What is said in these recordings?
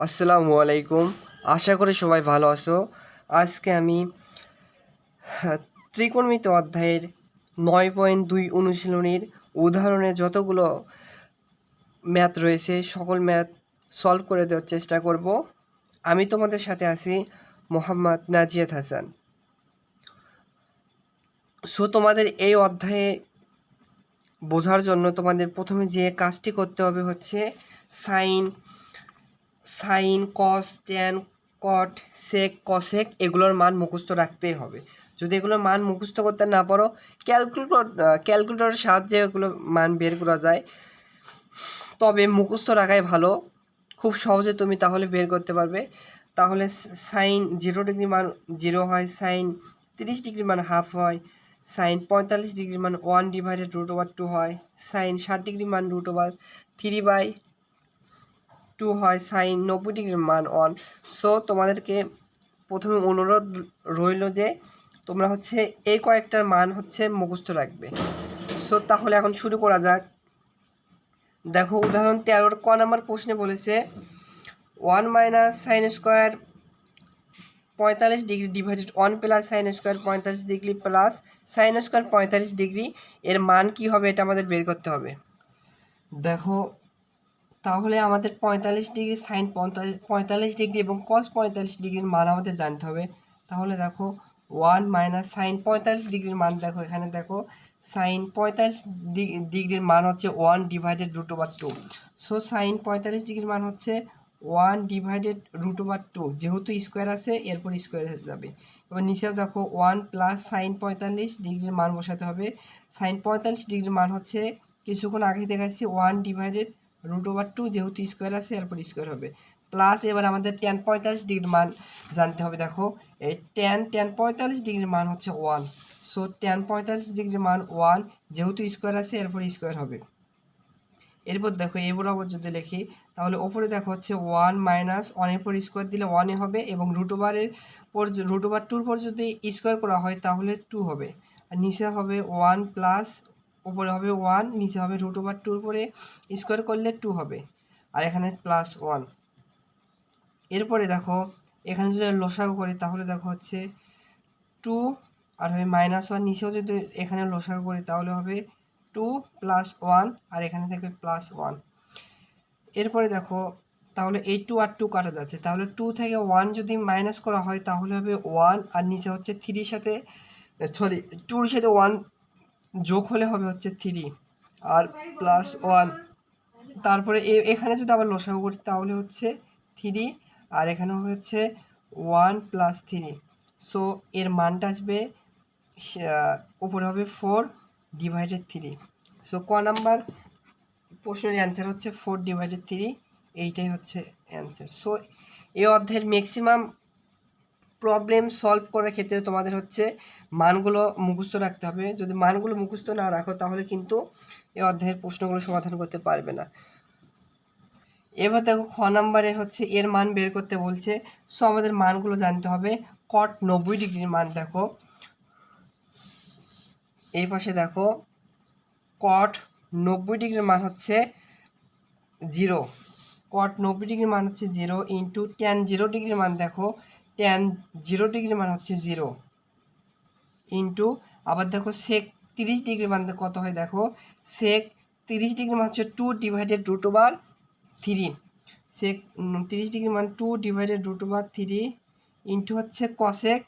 আসসালামু আলাইকুম। আশা করি সবাই ভালো আছো। আজকে আমি হ্যাঁ, ত্রিকোণমিত অধ্যায়ের নয় পয়েন্ট দুই অনুশীলনীর উদাহরণে যতগুলো ম্যাথ রয়েছে সকল ম্যাথ সলভ করে দেওয়ার চেষ্টা করব। আমি তোমাদের সাথে আছি মোহাম্মদ নাজিয়াত হাসান। সো তোমাদের এই অধ্যায়ে বোঝার জন্য তোমাদের প্রথমে যে কাজটি করতে হবে হচ্ছে sine sine, cos tan cot, sec, cosec এগুলোর মান মুখস্থ রাখতেই হবে। যদি এগুলোর মান মুখস্থ করতে না পারো, ক্যালকুলেটর ক্যালকুলেটরের সাহায্যে এগুলো মান বের করা যায়। তবে মুখস্থ রাখাই ভালো। খুব সহজে তুমি তাহলে বের করতে পারবে। তাহলে সাইন জিরো ডিগ্রি মান জিরো হয়, সাইন তিরিশ ডিগ্রি মান হাফ হয়, সাইন পঁয়তাল্লিশ ডিগ্রি মান one divided root over two হয়, সাইন ষাট ডিগ্রি মান root over three by two হয় সাইন নব্বই ডিগ্রির মান অন সো তোমাদেরকে প্রথমে অনুরোধ রইল যে তোমরা হচ্ছে এই কয়েকটার মান হচ্ছে মুখস্থ রাখবে। সো তাহলে এখন শুরু করা যাক। দেখো, উদাহরণ তেরোর ক নাম্বার প্রশ্নে বলেছে ওয়ান মাইনাস সাইন স্কোয়ার পঁয়তাল্লিশ degree divided one plus sine square পঁয়তাল্লিশ ডিগ্রি প্লাস সাইন স্কোয়ার পঁয়তাল্লিশ ডিগ্রি এর মান কি হবে এটা আমাদের বের করতে হবে। দেখো তাহলে আমাদের পঁয়তাল্লিশ ডিগ্রি সাইন পঁয়তাল্লিশ ডিগ্রি এবং কস পঁয়তাল্লিশ ডিগ্রির মান আমাদের জানতে হবে। তাহলে দেখো ওয়ান মাইনাস সাইন পঁয়তাল্লিশ ডিগ্রির মান দেখো, এখানে দেখো সাইন পঁয়তাল্লিশ ডিগ্রির মান হচ্ছে one divided root over two so sine পঁয়তাল্লিশ ডিগ্রির মান হচ্ছে one divided root over two যেহেতু স্কোয়ার আছে, এরপর স্কোয়ার হয়ে যাবে। এবার নিচেও দেখো ওয়ান প্লাস সাইন পঁয়তাল্লিশ ডিগ্রির মান বসাতে হবে। সাইন পঁয়তাল্লিশ ডিগ্রির মান হচ্ছে, কিছুক্ষণ আগে দেখাচ্ছি one divided root over two যেহেতু স্কোয়ার আছে, এরপর স্কোয়ার হবে। প্লাস এবার আমাদের টেন পঁয়তাল্লিশ ডিগ্রির মান জানতে হবে, দেখো। এই টেন টেন পঁয়তাল্লিশ ডিগ্রির মান হচ্ছে ওয়ান সো টেন পঁয়তাল্লিশ ডিগ্রির মান ওয়ান যেহেতু স্কোয়ার আছে, এরপর স্কোয়ার হবে। এরপর দেখো এই বরাবর যদি লিখি তাহলে ওপরে দেখো হচ্ছে ওয়ান মাইনাস ওয়ানের পর স্কোয়ার দিলে ওয়ানে হবে এবং রুট ওভারের পর রুট ওভার টুর পর যদি স্কোয়ার করা হয়, তাহলে টু হবে। আর নিচে হবে ওয়ান প্লাস উপরে হবে ওয়ান নিচে হবে রুট ওভার টুর পরে স্কোয়ার করলে টু হবে। আর এখানে প্লাস ওয়ান এরপরে দেখো, এখানে যদি লসাগু করি, তাহলে দেখো হচ্ছে টু আর হবে মাইনাস ওয়ান নিচেও যদি এখানে লসাগু করি, তাহলে হবে টু প্লাস ওয়ান আর এখানে থাকবে প্লাস ওয়ান এরপরে দেখো, তাহলে এই টু আর টু কাটা যাচ্ছে। তাহলে টু থেকে ওয়ান যদি মাইনাস করা হয়, তাহলে হবে ওয়ান আর নিচে হচ্ছে থ্রির সাথে সরি টুর সাথে ওয়ান যোগ হলে হবে হচ্ছে থ্রি আর প্লাস ওয়ান তারপরে এখানে যদি আবার লসাগু করি, তাহলে হচ্ছে থ্রি আর এখানে হবে হচ্ছে ওয়ান প্লাস থ্রি সো এর মানটা আসবে উপরে হবে ফোর ডিভাইডেড থ্রি সো ক নাম্বার? প্রশ্নের অ্যান্সার হচ্ছে ফোর ডিভাইডেড থ্রি এইটাই হচ্ছে অ্যান্সার সো এই অধ্যায়ের ম্যাক্সিমাম প্রবলেম সলভ করার ক্ষেত্রে তোমাদের হচ্ছে মানগুলো মুখস্থ রাখতে হবে। যদি মানগুলো মুখস্থ না রাখো, তাহলে কিন্তু এই অধ্যায়ের প্রশ্নগুলো সমাধান করতে পারবে না। এবার দেখো, খ নাম্বারের হচ্ছে এর মান বের করতে বলছে। সো আমাদের মানগুলো জানতে হবে। কট নব্বই ডিগ্রির মান দেখো। এই পাশে দেখো কট নব্বই ডিগ্রির মান হচ্ছে জিরো কট নব্বই ডিগ্রির মান হচ্ছে জিরো ইন্টু টেন জিরো ডিগ্রির মান দেখো। টেন জিরো ডিগ্রি মান হচ্ছে জিরো ইন্টু আবার দেখো সেক তিরিশ ডিগ্রি মান কত হয় দেখো? সেক তিরিশ ডিগ্রি মান হচ্ছে two divided root over three sec তিরিশ ডিগ্রি মান two divided root over three into হচ্ছে কসেক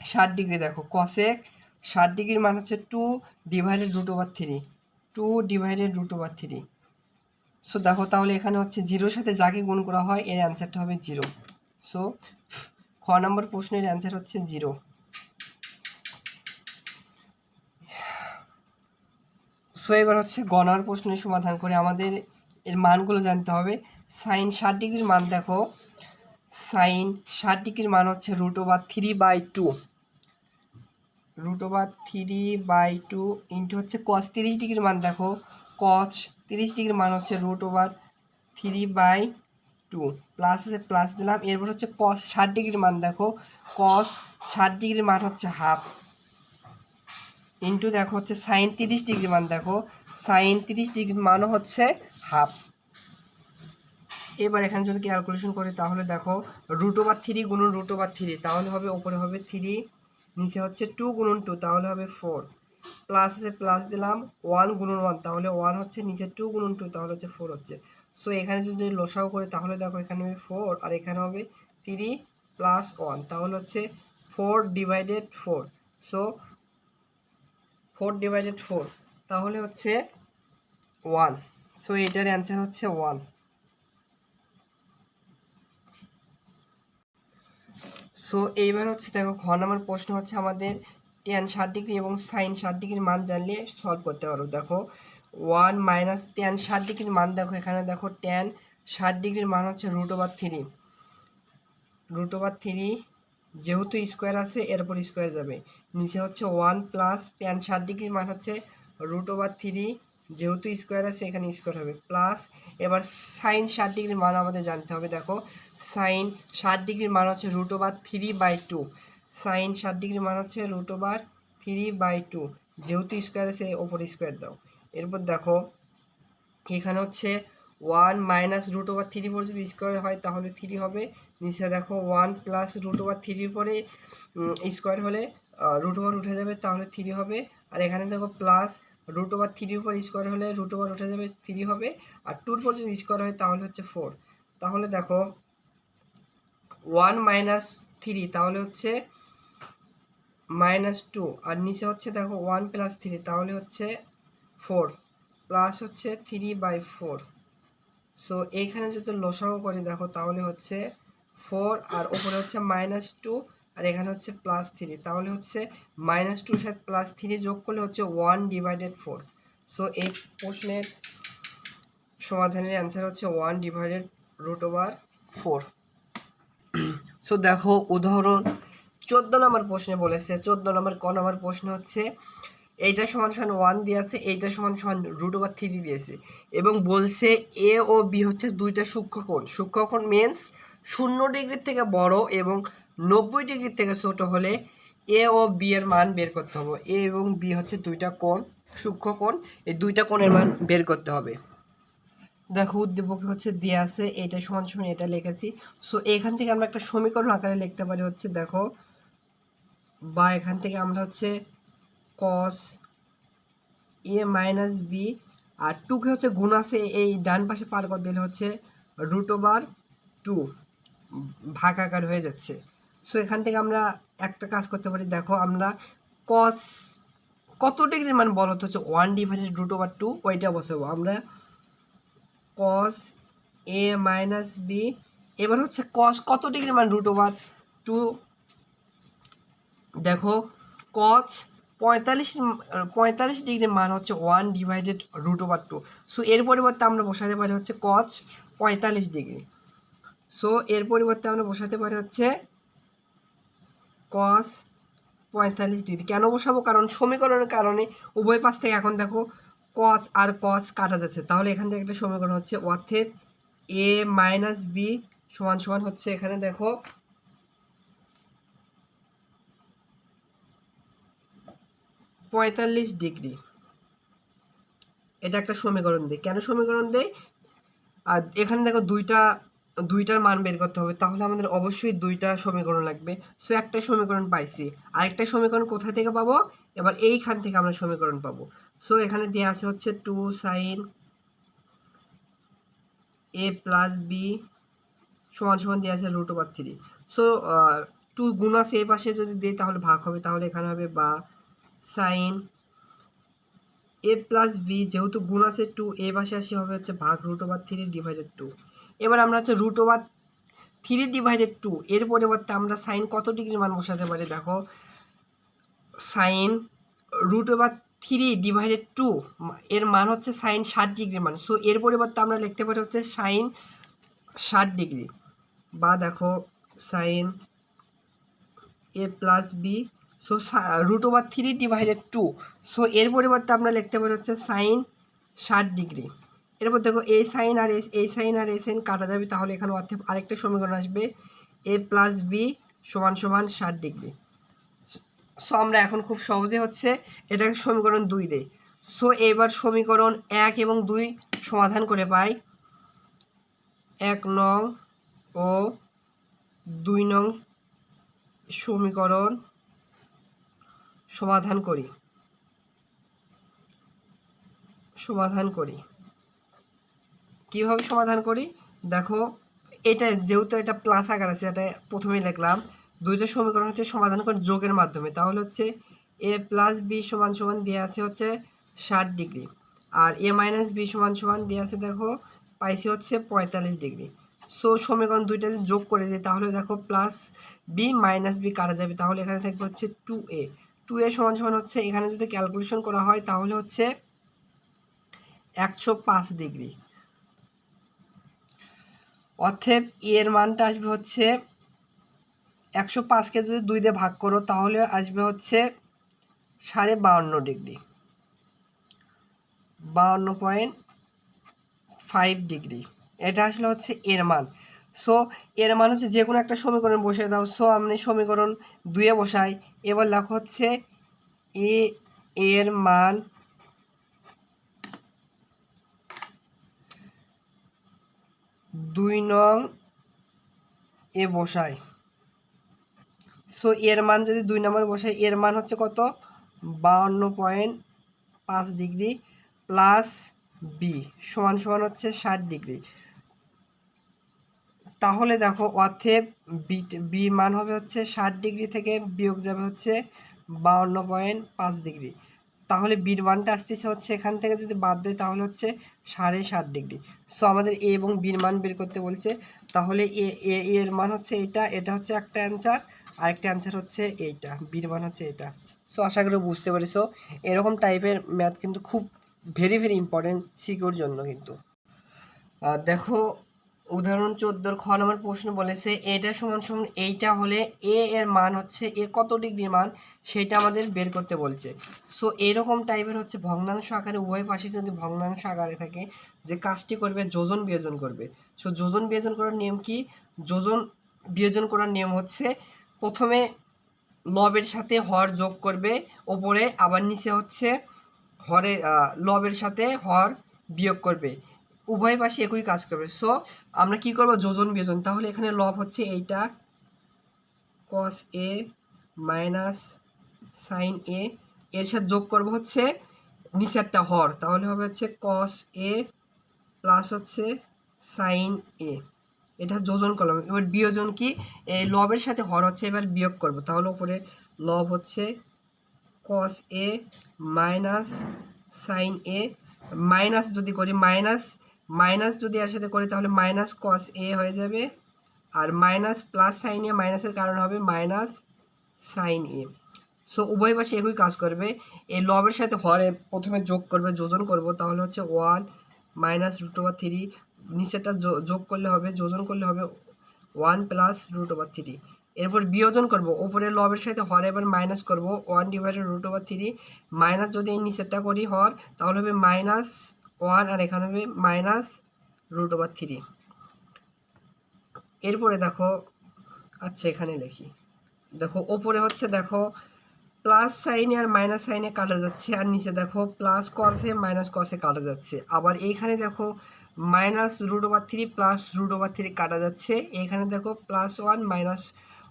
ষাট ডিগ্রি দেখো কসেক ষাট ডিগ্রির মান হচ্ছে two divided root over three two divided root over three so দেখো তাহলে এখানে হচ্ছে জিরোর সাথে যাকে গুণ করা হয়, এর অ্যান্সারটা হবে জিরো সো খ নম্বর প্রশ্নের অ্যান্সার হচ্ছে জিরো সো এবার হচ্ছে গণার প্রশ্নের সমাধান করে আমাদের এর মানগুলো জানতে হবে। সাইন ষাট ডিগ্রির মান দেখো। সাইন ষাট ডিগ্রির মান হচ্ছে root over three by two root over three by two into হচ্ছে কস তিরিশ ডিগ্রির মান দেখো। কস তিরিশ ডিগ্রির মান হচ্ছে root over three by two plus আছে প্লাস দিলাম। এরপর হচ্ছে কস ষাট ডিগ্রির মান, দেখো। কস ষাট ডিগ্রির মান হচ্ছে হাফ ইন্টু দেখো হচ্ছে সাইন তিরিশ ডিগ্রি মান, দেখো। সাইন তিরিশ ডিগ্রির মানও হচ্ছে হাফ এবার এখানে যদি ক্যালকুলেশন করি, তাহলে দেখো রুট ওভার থ্রি গুণন রুট ওভার থ্রি তাহলে হবে উপরে হবে থ্রি নিচে হচ্ছে টু গুণন টু তাহলে হবে ফোর প্লাস আছে প্লাস দিলাম ওয়ান গুণন ওয়ান তাহলে ওয়ান হচ্ছে, নিচে টু গুণন টু তাহলে হচ্ছে ফোর হচ্ছে। সো এখানে যদি লসাও করি, তাহলে দেখো এখানে হবে ফোর আর এখানে হবে থ্রি প্লাস ওয়ান তাহলে হচ্ছে four divided four so four divided four তাহলে হচ্ছে ওয়ান সো এটার অ্যান্সার হচ্ছে ওয়ান সো এইবার হচ্ছে দেখো খ নাম্বার প্রশ্ন হচ্ছে আমাদের টেন ষাট ডিগ্রি এবং সাইন ষাট ডিগ্রির মান জানলে সলভ করতে পারো। দেখো ওয়ান মাইনাস টেন, ষাট ডিগ্রির মান দেখো, এখানে দেখো টেন, ষাট ডিগ্রির মান হচ্ছে root over three root over three যেহেতু স্কোয়ার আছে এরপর স্কোয়ার যাবে। নিচে হচ্ছে ওয়ান প্লাস টেন, ষাট ডিগ্রির মান হচ্ছে রুট ওভার থ্রি যেহেতু স্কোয়ার আছে, এখানে স্কোয়ার হবে। প্লাস এবার সাইন ষাট ডিগ্রির মান আমাদের জানতে হবে, দেখো। সাইন ষাট ডিগ্রির মান হচ্ছে root over three by two sine ষাট ডিগ্রির মান হচ্ছে root over three by two যেহেতু স্কোয়ার আছে, ওপর স্কোয়ার দাও। এরপর দেখো, এখানে হচ্ছে one minus root over three পরে যদি স্কোয়ার হয়, তাহলে থ্রি হবে। নিচে দেখো ওয়ান প্লাস রুট ওভার থ্রির পরে স্কোয়ার হলে রুট ওভার উঠে যাবে, তাহলে থ্রি হবে। আর এখানে দেখো প্লাস রুট ওভার থ্রির উপর স্কোয়ার হলে রুট ওভার উঠে যাবে থ্রি হবে। আর টুর পর যদি স্কোয়ার হয়, তাহলে হচ্ছে ফোর তাহলে দেখো ওয়ান মাইনাস থ্রি তাহলে হচ্ছে মাইনাস টু আর নিচে হচ্ছে দেখো ওয়ান প্লাস থ্রি তাহলে হচ্ছে ফোর প্লাস হচ্ছে থ্রি বাই ফোর সো এইখানে যদি লসাগু করি, দেখো, তাহলে হচ্ছে ফোর আর ওপরে হচ্ছে মাইনাস টু আর এখানে হচ্ছে প্লাস থ্রি তাহলে হচ্ছে মাইনাস টুর সাথে প্লাস থ্রি যোগ করলে হচ্ছে ওয়ান ডিভাইডেড ফোর সো এই প্রশ্নের সমাধানের অ্যান্সার হচ্ছে one divided root over four so দেখো, উদাহরণ, চোদ্দ নম্বর প্রশ্নে বলেছে, চোদ্দ নম্বর ক নম্বর প্রশ্ন হচ্ছে এইটা সমান সমান ওয়ান দিয়েছে এইটা সমান সমান রুট ওভার থ্রি দিয়েছে। এবং বলছে এ ও বি হচ্ছে দুইটা সূক্ষ্মকোণ সূক্ষ্মকোণ মিনস শূন্য ডিগ্রির থেকে বড় এবং নব্বই ডিগ্রির থেকে ছোট হলে এ ও বি এর মান বের করতে হবে। এ এবং বি হচ্ছে দুইটা কোণ সূক্ষ্মকোণ এই দুইটা কোণের মান বের করতে হবে। দেখো উদ্দীপকে হচ্ছে দেওয়া আছে এটা সমান সমান এটা লিখেছি। সো এখান থেকে আমরা একটা সমীকরণ আকারে লিখতে পারি হচ্ছে, দেখো, বা এখান থেকে আমরা হচ্ছে কস এ মাইনাস বি আর টুকে হচ্ছে গুণ আছে এই ডান পাশে পার করে দিলে হচ্ছে রুট ওভার টু ভাগ হয়ে যাচ্ছে। সো এখান থেকে আমরা একটা কাজ করতে পারি। দেখো, আমরা কস কত ডিগ্রির মান বলো তো হচ্ছে one divided root over two ওইটা বসাবো। আমরা কস এ মাইনাস বি এবার হচ্ছে কস কত ডিগ্রি মান রুট ওভার টু দেখো কস পঁয়তাল্লিশ পঁয়তাল্লিশ ডিগ্রির মান হচ্ছে one divided root over two so এর পরিবর্তে আমরা বসাতে পারি হচ্ছে কস পঁয়তাল্লিশ ডিগ্রি সো এর পরিবর্তে আমরা বসাতে পারি হচ্ছে কস পঁয়তাল্লিশ ডিগ্রি কেন বসাবো? কারণ সমীকরণের কারণে উভয় পাশ থেকে এখন দেখো কস আর কস কাটা যাচ্ছে। তাহলে এখান থেকে একটা সমীকরণ হচ্ছে অর্থের এ মাইনাস বি সমান সমান হচ্ছে এখানে দেখো পঁয়তাল্লিশ ডিগ্রি। এটা একটা সমীকরণ দেয় কেন সমীকরণ দেয় আর এখানে দেখো দুইটা, দুইটার মান বের করতে হবে, তাহলে আমাদের অবশ্যই দুইটা সমীকরণ লাগবে। সো একটা সমীকরণ পাইছি। আরেকটা সমীকরণ কোথা থেকে পাবো? এবার এইখান থেকে আমরা সমীকরণ পাবো। সো এখানে দেওয়া আছে হচ্ছে two sine A plus B সমান সমান দেওয়া আছে root over three so two গুণ আছে এই পাশে যদি দিই, তাহলে ভাগ হবে। তাহলে এখানে হবে বা সাইন, এ প্লাস বি যেহেতু গুণ আছে টু, এ পাশে আসি হবে হচ্ছে ভাগ root over three divided two এবার আমরা হচ্ছে root over three divided two এর পরিবর্তে আমরা সাইন কত ডিগ্রি মান বসাতে পারি দেখো? Sine root over three divided two এর মান হচ্ছে সাইন ষাট ডিগ্রি মান। সো এর পরিবর্তে আমরা লিখতে পারি হচ্ছে সাইন ষাট ডিগ্রি। বা দেখো sine A plus B so root over three divided two so এর পরিবর্তে আমরা লিখতে পারি হচ্ছে সাইন ষাট ডিগ্রি এরপর দেখো এই সাইন আর এস এই সাইন আর এই সাইন কাটা যাবে, তাহলে এখানে অর্থে আরেকটা সমীকরণ আসবে এ প্লাস বি সমান সমান ষাট ডিগ্রি সো আমরা এখন খুব সহজে হচ্ছে এটাকে সমীকরণ দুই দেই। সো এবার সমীকরণ এক এবং দুই সমাধান করে পাই। এক নং ও দুই নং সমীকরণ সমাধান করি। সমাধান করি। কীভাবে সমাধান করি? দেখো, এটা যেহেতু এটা প্লাস আকার আছে, এটা প্রথমেই লিখলাম। দুইটা সমীকরণ হচ্ছে সমাধান করে যোগের মাধ্যমে। তাহলে হচ্ছে এ প্লাস বি সমান সমান দিয়ে আছে হচ্ছে ষাট ডিগ্রি। আর এ মাইনাস বি সমান সমান দিয়ে আছে দেখো, পাইছি হচ্ছে পঁয়তাল্লিশ ডিগ্রি। সো সমীকরণ দুইটা যদি যোগ করে দিই, তাহলে দেখো প্লাস বি মাইনাস বি কাটা যাবে। তাহলে এখানে থাকবে হচ্ছে টু এ টু এ সমান সমান হচ্ছে, এখানে যদি ক্যালকুলেশন করা হয় তাহলে হচ্ছে একশো পাঁচ ডিগ্রি অর্থেব এর মানটা আসবে হচ্ছে একশো পাঁচকে যদি দুই দিয়ে ভাগ করো তাহলে আসবে হচ্ছে সাড়ে বাউন্ন ডিগ্রি বাউন্ন পয়েন্ট ফাইভ ডিগ্রি এটা আসলে হচ্ছে এর মান। সো এর মান হচ্ছে যে কোনো একটা সমীকরণ বসে দাও। সো আমি সমীকরণ দুয়ে বসাই। এবার লেখো হচ্ছে এ এর মান দুই নং এ বসাই। সো এর মান যদি দুই নম্বর বসাই, এর মান হচ্ছে কত? বাউন্ন পয়েন্ট পাঁচ ডিগ্রি প্লাস বি সমান সমান হচ্ছে ষাট ডিগ্রি। তাহলে দেখো অর্থে বি মান হবে হচ্ছে ষাট ডিগ্রি থেকে বিয়োগ যাবে হচ্ছে বাউন্ন পয়েন্ট পাঁচ ডিগ্রি। তাহলে বির মানটা আসতেছে হচ্ছে এখান থেকে যদি বাদ দেয় তাহলে হচ্ছে সাড়ে ষাট ডিগ্রি। সো আমাদের এ এবং বির মান বের করতে বলছে। তাহলে এ এ এর মান হচ্ছে এটা এটা হচ্ছে একটা অ্যান্সার আরেকটা অ্যান্সার হচ্ছে এইটা বির মান হচ্ছে এটা। সো আশা করি বুঝতে পারিছো। এরকম টাইপের ম্যাথ কিন্তু খুব ভেরি ভেরি ইম্পর্টেন্ট সিকিউর জন্য কিন্তু। দেখো উদাহরণ চোদ্দোর খ নম্বর প্রশ্ন বলেছে এটা সমান সমান এইটা হলে এ এর মান হচ্ছে এ কত ডিগ্রির মান? সেটা আমাদের বের করতে বলছে। সো এরকম টাইপের হচ্ছে ভগ্নাংশ আকারে উভয় পাশে যদি ভগ্নাংশ আকারে থাকে যে কাজটি করবে যোজন বিয়োজন করবে। সো যোজন বিয়োজন করার নিয়ম কি? যোজন বিয়োজন করার নিয়ম হচ্ছে প্রথমে লবের সাথে হর যোগ করবে ওপরে আবার নিচে হচ্ছে হরে আহ, লবের সাথে হর বিয়োগ করবে। উভয় পাশে একই কাজ করবে। সো আমরা কি করব? যোজন বিয়োজন। তাহলে এখানে লব হচ্ছে এইটা কস এ মাইনাস সাইন এ এর সাথে যোগ করব হচ্ছে নিচেরটা হর। তাহলে হবে হচ্ছে কস এ প্লাস হচ্ছে সাইন এ এটা যোজন করলাম। এবার বিয়োজন কি? এই লবের সাথে হর হচ্ছে, এবার বিয়োগ করব। তাহলে উপরে লব হচ্ছে cos A minus sine A minus যদি করি মাইনাস মাইনাস যদি এর সাথে করি তাহলে মাইনাস কস এ হয়ে যাবে। আর মাইনাস প্লাস সাইন এ মাইনাসের কারণ হবে মাইনাস সাইন এ সো উভয় পাশে একই কাজ করবে। এই লবের সাথে হরে প্রথমে যোগ করবে, যোজন করব, তাহলে হচ্ছে one minus root over three নিচেটা যোগ করলে হবে, যোজন করলে হবে one plus root over three এরপর বিয়োজন করব, ওপরে লবের সাথে হর এবার মাইনাস করব one divided root over three minus যদি এই নিচেরটা করি হর, তাহলে হবে মাইনাস ওয়ান আর এখানে হবে মাইনাস রুট ওভার থ্রি। এরপরে দেখো আচ্ছা এখানে লিখি দেখো, ওপরে হচ্ছে দেখো, প্লাস সাইনে আর মাইনাস সাইনে কাটা যাচ্ছে, আর নিচে দেখো, প্লাস কসে মাইনাস কসে কাটা যাচ্ছে। আবার এইখানে দেখো, minus root over three plus root over three কাটা যাচ্ছে এখানে দেখো, প্লাস ওয়ান মাইনাস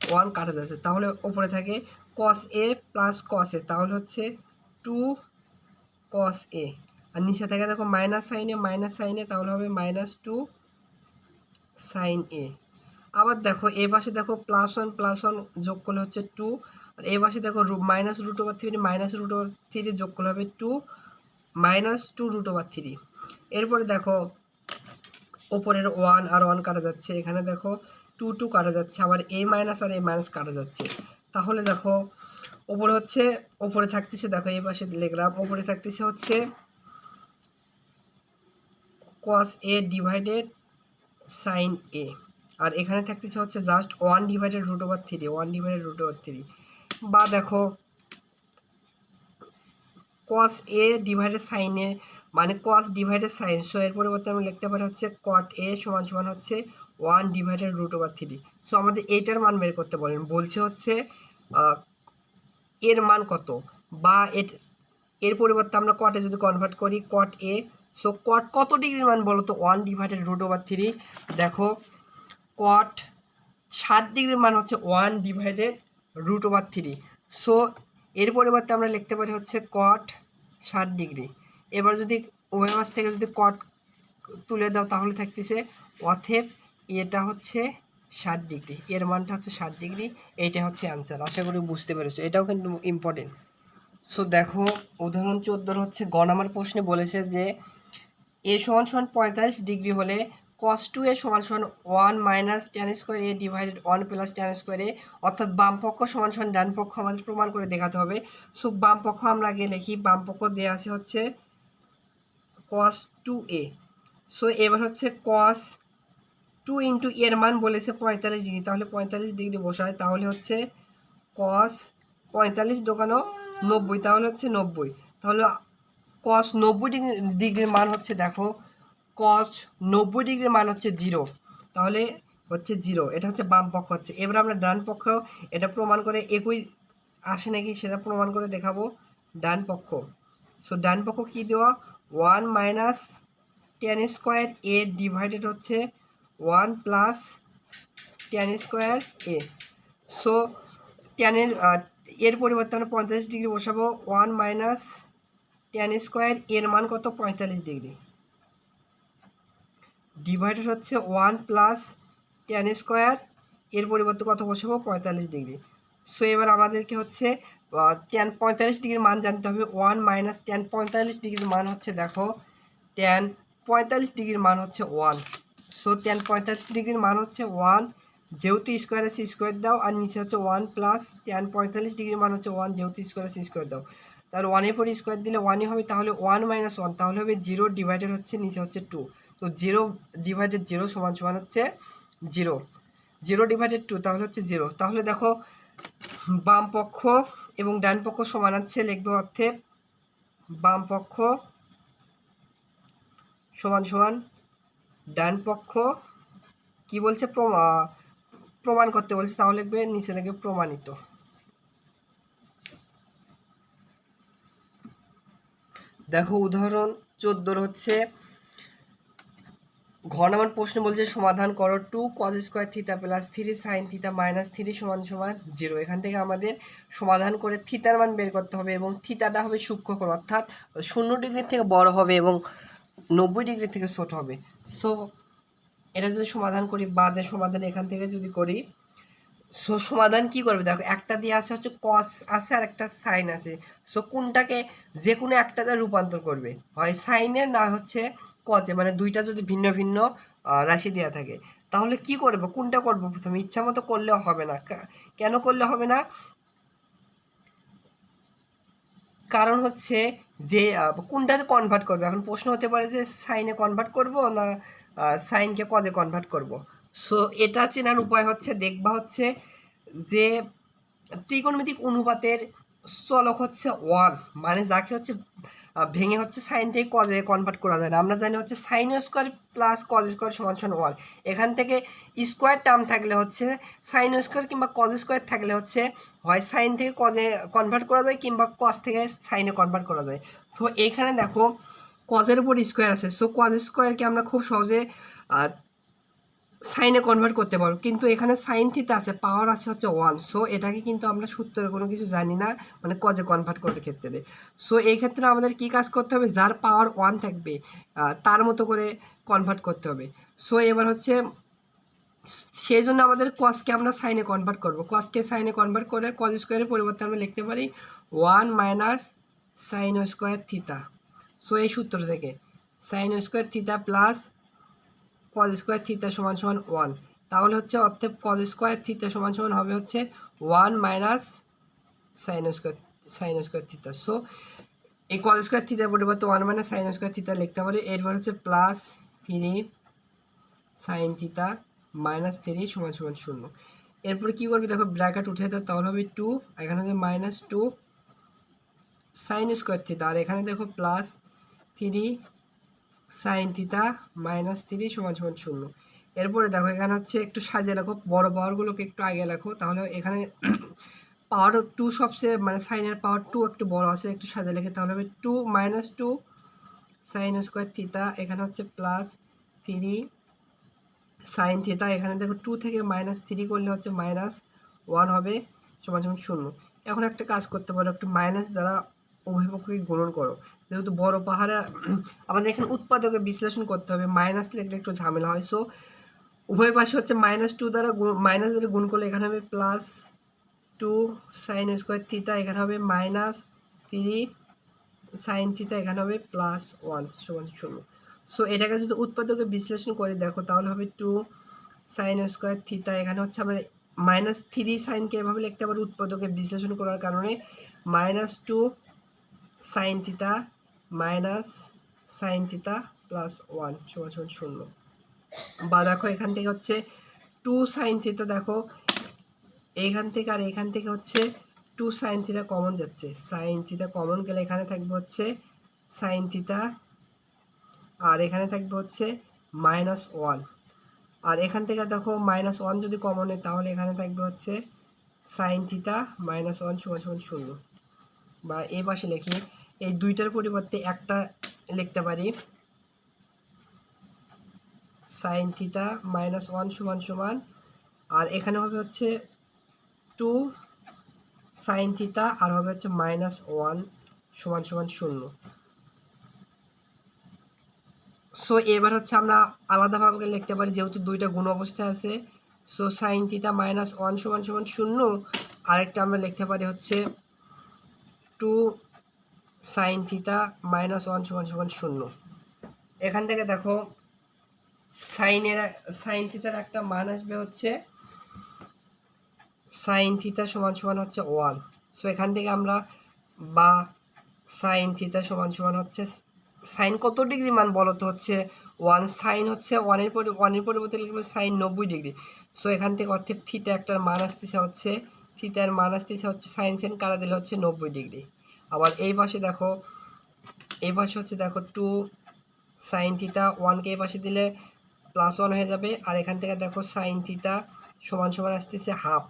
ওয়ান কাটা যাচ্ছে। তাহলে ওপরে থাকে কস এ প্লাস কস এ, তাহলে হচ্ছে টু কস এ। আর নিচে থাকে দেখো মাইনাস সাইনে মাইনাস সাইনে তাহলে হবে মাইনাস টু সাইন এ আবার দেখো, এ পাশে দেখো প্লাস ওয়ান প্লাস ওয়ান যোগ করলে হচ্ছে টু আর এ পাশে দেখো minus root over three minus root over three যোগ করলে হবে two minus two root over three এরপরে দেখো, ওপরের ওয়ান আর ওয়ান কাটা যাচ্ছে, এখানে দেখো টু টু কাটা যাচ্ছে, আবার এ মাইনাস আর এ মাইনাস কাটা যাচ্ছে। তাহলে দেখো, ওপরে হচ্ছে, ওপরে থাকতেছে, দেখো এই পাশে লিখলাম, ওপরে থাকতেছে হচ্ছে cos A divided sine A আর এখানে থাকতেছে হচ্ছে just one divided root over three one divided root over three বা দেখো, cos A divided sine A মানে cos ডিভাইডেড সাইন সো এর পরিবর্তে আমি লিখতে পারি হচ্ছে cot এ সমান সমান হচ্ছে one divided root over three so আমাদের এইটার মান বের করতে বলেন, বলছে হচ্ছে এর মান কত? বা এর পরিবর্তে আমরা কটে যদি কনভার্ট করি কট এ সো কট কত ডিগ্রির মান বলো তো? One divided root over three দেখো কট ষাট ডিগ্রির মান হচ্ছে one divided root over three so এর পরিবর্তে আমরা লিখতে পারি হচ্ছে কট ষাট ডিগ্রি এবার যদি উভয় মাস থেকে যদি কট তুলে দাও, তাহলে থাকতেছে অথেব এটা হচ্ছে ষাট ডিগ্রি এর মানটা হচ্ছে ষাট ডিগ্রি এইটা হচ্ছে অ্যান্সার আশা করি বুঝতে পেরেছ। এটাও কিন্তু ইম্পর্টেন্ট সো দেখো, উদাহরণ চোদ্দোর হচ্ছে গ প্রশ্নে বলেছে যে এ সমান সমান পঁয়তাল্লিশ ডিগ্রি হলে কস টু এ সমান সমান one minus tan square A divided one plus tan square অর্থাৎ বাম পক্ষ সমান সমান ডান পক্ষ আমাদের প্রমাণ করে দেখাতে হবে। সো বাম পক্ষ আমরা আগে লিখি, বাম পক্ষ দেওয়া আছে হচ্ছে কস টু এ সো এবার হচ্ছে কস টু ইন্টু এর মান বলেছে পঁয়তাল্লিশ ডিগ্রি, তাহলে পঁয়তাল্লিশ ডিগ্রি বসায়, তাহলে হচ্ছে কস পঁয়তাল্লিশ দোকানো নব্বই, তাহলে হচ্ছে নব্বই। তাহলে কস নব্বই ডিগ্রি ডিগ্রির মান হচ্ছে দেখো কস নব্বই ডিগ্রির মান হচ্ছে জিরো তাহলে হচ্ছে জিরো এটা হচ্ছে বাম পক্ষ হচ্ছে। এবার আমরা ডান পক্ষ, এটা প্রমাণ করে একই আসে নাকি সেটা প্রমাণ করে দেখাবো, ডান পক্ষ। সো ডান পক্ষ কী দেওয়া? One minus tan square A divided হচ্ছে one plus tan square A so টেনের এর পরিবর্তে আমরা পঁয়তাল্লিশ ডিগ্রি বসাবো ওয়ান মাইনাস টেন স্কোয়ার এর মান কত? পঁয়তাল্লিশ ডিগ্রি। ডিভাইডেড হচ্ছে ওয়ান প্লাস টেন স্কোয়ার এর পরিবর্তে কত বসাবো? পঁয়তাল্লিশ ডিগ্রি। সো এবার আমাদেরকে হচ্ছে টেন পঁয়তাল্লিশ ডিগ্রির মান জানতে হবে। ওয়ান মাইনাস টেন পঁয়তাল্লিশ ডিগ্রির মান হচ্ছে, দেখো টেন পঁয়তাল্লিশ ডিগ্রির মান হচ্ছে ওয়ান সো টেন পঁয়তাল্লিশ ডিগ্রির মান হচ্ছে ওয়ান যেহেতু স্কোয়ার আছে স্কোয়ার দাও, আর নিচে হচ্ছে ওয়ান প্লাস টেন পঁয়তাল্লিশ ডিগ্রির মান হচ্ছে ওয়ান যেহেতু স্কোয়ার আছে স্কোয়ার দাও। তার ওয়ানের পরে স্কোয়ার দিলে ওয়ানই হবে, তাহলে ওয়ান মাইনাস ওয়ান তাহলে হবে জিরো ডিভাইডেড হচ্ছে নিচে হচ্ছে টু তো জিরো ডিভাইডেড জিরো সমান সমান হচ্ছে জিরো জিরো ডিভাইডেড টু তাহলে হচ্ছে জিরো তাহলে দেখো, বাম পক্ষ এবং ডান পক্ষ সমান আছে, লিখবে অর্থে বাম পক্ষ সমান সমান ডান পক্ষ, কি বলছে প্রমা- প্রমাণ করতে বলছে তাহলে লিখবে নিচে লিখবে প্রমাণিত। দেখো উদাহরণ চোদ্দোর হচ্ছে ঘ নাম্বার প্রশ্ন বলছে সমাধান করো two cos square theta plus three sine theta minus three সমান সমান জিরো এখান থেকে আমাদের সমাধান করে থিতার মান বের করতে হবে এবং থিতাটা হবে সূক্ষ্মকোণ, অর্থাৎ শূন্য ডিগ্রি থেকে বড় হবে এবং নব্বই ডিগ্রি থেকে ছোট হবে। সো এটা যদি সমাধান করি বাদে সমাধান এখান থেকে যদি করি সো সমাধান কি করবে? দেখো, একটা দিয়ে আছে হচ্ছে কস আছে আর একটা সাইন আছে। সো কোনটাকে যে কোনো একটাতে রূপান্তর করবে? হয় সাইনে না হচ্ছে কজে মানে দুইটা যদি ভিন্ন ভিন্ন রাশি দেওয়া থাকে। তাহলে কি করব? কোনটা করব প্রথমে? ইচ্ছা মতো করলেও হবে না। কেন করলে হবে না? কারণ হচ্ছে যে কোনটাতে কনভার্ট করবে? এখন প্রশ্ন হতে পারে যে সাইনে কনভার্ট করব না সাইনকে কজে কনভার্ট করব? সো এটা চেনার উপায় হচ্ছে, দেখবা হচ্ছে যে ত্রিকোণমিতিক অনুপাতের চলক হচ্ছে ওয়ান মানে যাকে হচ্ছে ভেঙে হচ্ছে সাইন থেকে কজে কনভার্ট করা যায় না। আমরা জানি হচ্ছে sine square plus cos square সমান সমান ওয়ান এখান থেকে স্কোয়ার টার্ম থাকলে হচ্ছে সাইন স্কোয়ার কিংবা কজ স্কোয়ার থাকলে হচ্ছে, হয় সাইন থেকে কজে কনভার্ট করা যায় কিংবা কজ থেকে সাইনে কনভার্ট করা যায়। তো এইখানে দেখো কজের উপর স্কোয়ার আছে। সো কজ স্কোয়ারকে আমরা খুব সহজে সাইনে কনভার্ট করতে পারব কিন্তু এখানে সাইন থিতা আছে পাওয়ার আছে হচ্ছে ওয়ান সো এটাকে কিন্তু আমরা সূত্রের কোনো কিছু জানি না মানে কজে কনভার্ট করার ক্ষেত্রে। সো এই ক্ষেত্রে আমাদের কি কাজ করতে হবে? যার পাওয়ার ওয়ান থাকবে তার মতো করে কনভার্ট করতে হবে। সো এবার হচ্ছে, সেই জন্য আমাদের কসকে আমরা সাইনে কনভার্ট করব। কসকে সাইনে কনভার্ট করে কজ স্কোয়ারের পরিবর্তে আমরা লিখতে পারি one minus sine square theta so এই সূত্র থেকে sine square theta plus cos square theta সমান সমান ওয়ান তাহলে হচ্ছে অর্থে কজ স্কোয়ার থিতা সমান সমান হবে হচ্ছে one minus sine square sine square theta so এই কজ স্কোয়ার থিতার পরিবর্তে one minus sine square theta লিখতে পারি, এরপর হচ্ছে plus three sine theta minus three সমান সমান শূন্য। এরপরে কী করবি দেখো ব্র্যাকেট উঠে দাও, তাহলে হবে টু এখানে হবে minus two sine square theta আর এখানে দেখো plus three sine theta minus three সমান সমান শূন্য। এরপরে দেখো, এখানে হচ্ছে একটু সাজিয়ে রাখো বড় পাওয়ারগুলোকে একটু আগে রাখো তাহলে এখানে পাওয়ার টু সবচেয়ে মানে সাইনের পাওয়ার টু একটু বড় আছে, একটু সাজিয়ে রেখে তাহলে হবে two minus two sine square theta এখানে হচ্ছে প্লাস থ্রি সাইন থিতা এখানে দেখো টু থেকে মাইনাস থ্রি করলে হচ্ছে মাইনাস ওয়ান হবে, সমান সমান শূন্য। এখন একটা কাজ করতে পারো, একটু মাইনাস দ্বারা পক্ষকে গুণন করো। যেহেতু বড় পাহাড়ে, আমাদের এখানে উৎপাদকে বিশ্লেষণ করতে হবে। মাইনাস লিখলে একটু ঝামেলা হয়। সো উভয় পাশে হচ্ছে মাইনাস টু দ্বারা মাইনাস দ্বারা গুণ করলে এখানে হবে plus two sine square theta এখানে হবে মাইনাস থ্রি সাইন থিতা এখানে হবে প্লাস ওয়ান সমান শূন্য। সো এটাকে যদি উৎপাদকে বিশ্লেষণ করে দেখো, তাহলে হবে টু সাইন স্কোয়ার থিতা এখানে হচ্ছে আমরা মাইনাস থ্রি সাইনকে এভাবে লিখতে পারি উৎপাদকে বিশ্লেষণ করার কারণে। Minus two sine theta minus sine theta plus one সমান সমান শূন্য। বা দেখো এখান থেকে হচ্ছে টু সাইন থিতা দেখো এইখান থেকে আর এখান থেকে হচ্ছে টু সাইন থিতা কমন যাচ্ছে। সাইন থিতা কমন গেলে এখানে থাকবে হচ্ছে সাইন থিতা আর এখানে থাকবে হচ্ছে মাইনাস ওয়ান আর এখান থেকে দেখো মাইনাস ওয়ান যদি কমন হয়, তাহলে এখানে থাকবে হচ্ছে সাইন থিতা মাইনাস ওয়ান সমান সমান শূন্য। বা এই পাশে লিখি, এই দুইটার পরিবর্তে একটা লিখতে পারি। সাইন থিতা মাইনাস ওয়ান সমান সমান, আর এখানে হবে হচ্ছে টু সাইন থিতা আর হবে হচ্ছে মাইনাস ওয়ান সমান সমান শূন্য। সো এবার হচ্ছে আমরা আলাদাভাবে লিখতে পারি, যেহেতু দুইটা গুণ অবস্থায় আছে। So sine theta minus one সমান সমান শূন্য, আরেকটা আমরা লিখতে পারি হচ্ছে two sine theta minus one সমান সমান শূন্য। এখান থেকে দেখো, সাইনের, সাইন থিতার একটা মান আসবে হচ্ছে সাইন থিতা সমান সমান হচ্ছে ওয়ান। সো এখান থেকে আমরা বা সাইন থিতা সমান সমান হচ্ছে সাইন কত ডিগ্রি মান বলো তো হচ্ছে ওয়ান? সাইন হচ্ছে ওয়ানের পরি, ওয়ানের পরিবর্তে লিখবে সাইন নব্বই ডিগ্রি। সো এখান থেকে অর্থাৎ থিটা একটার মান আসতেছে হচ্ছে থিটার মান আসতেছে হচ্ছে সাইন সেন কারা দিলে হচ্ছে নব্বই ডিগ্রি আবার এই পাশে দেখো, এই পাশে হচ্ছে দেখো টু সাইন থিটা ওয়ানকে এই পাশে দিলে প্লাস ওয়ান হয়ে যাবে, আর এখান থেকে দেখো সাইন থিটা সমান সমান আসতেছে হাফ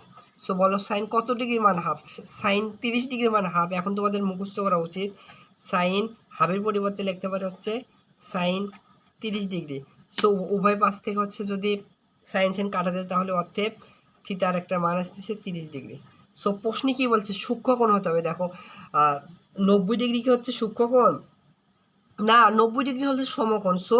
সো বলো সাইন কত ডিগ্রি মান হাফ সাইন তিরিশ ডিগ্রি মান হাফ এখন তোমাদের মুখস্থ করা উচিত। সাইন হাফের পরিবর্তে লিখতে পারে হচ্ছে সাইন তিরিশ ডিগ্রি সো উভয় পাশ থেকে হচ্ছে যদি সাইন সাইন কাটা দেয় তাহলে অর্থেপ থিতার একটা মান আসতেছে তিরিশ ডিগ্রি। সো প্রশ্নে কি বলছে? সূক্ষ্মকোণ হতে হবে। দেখো নব্বই ডিগ্রি কি হচ্ছে সূক্ষ্মকোণ না, নব্বই ডিগ্রি হচ্ছে সমকোণ। সো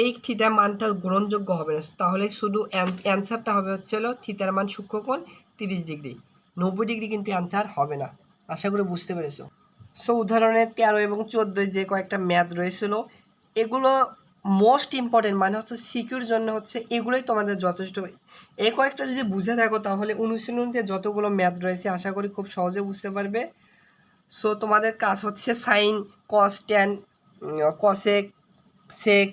এই থিটার মানটা গ্রহণযোগ্য হবে না। তাহলে শুধু অ্যান্সারটা হবে হচ্ছে হলো থিতার মান সূক্ষ্মকোণ তিরিশ ডিগ্রি। নব্বই ডিগ্রি কিন্তু অ্যান্সার হবে না। আশা করি বুঝতে পেরেছ। সো উদাহরণে তেরো এবং চোদ্দোয় যে কয়েকটা ম্যাথ রয়েছিল, এগুলো মোস্ট ইম্পর্টেন্ট মানে হচ্ছে সিকিউর জন্য হচ্ছে এগুলোই তোমাদের যথেষ্ট। এই কয়েকটা যদি বুঝে থাকো তাহলে অনুশীলনীতে যতগুলো ম্যাথ রয়েছে, আশা করি খুব সহজে বুঝতে পারবে। সো তোমাদের কাজ হচ্ছে sine cos tan cosec sec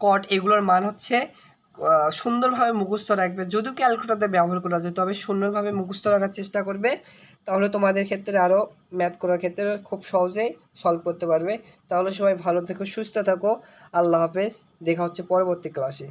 cot এগুলোর মান হচ্ছে সুন্দরভাবে মুখস্থ রাখবে। যদিও ক্যালকুলেটারতে ব্যবহার করা যায়, তবে সুন্দরভাবে মুখস্থ রাখার চেষ্টা করবে। তাহলে তোমাদের ক্ষেত্রে আরও ম্যাথ করার ক্ষেত্রে খুব সহজেই সলভ করতে পারবে। তাহলে সবাই ভালো থেকো, সুস্থ থাকো। আল্লাহ হাফেজ। দেখা হচ্ছে পরবর্তী ক্লাসে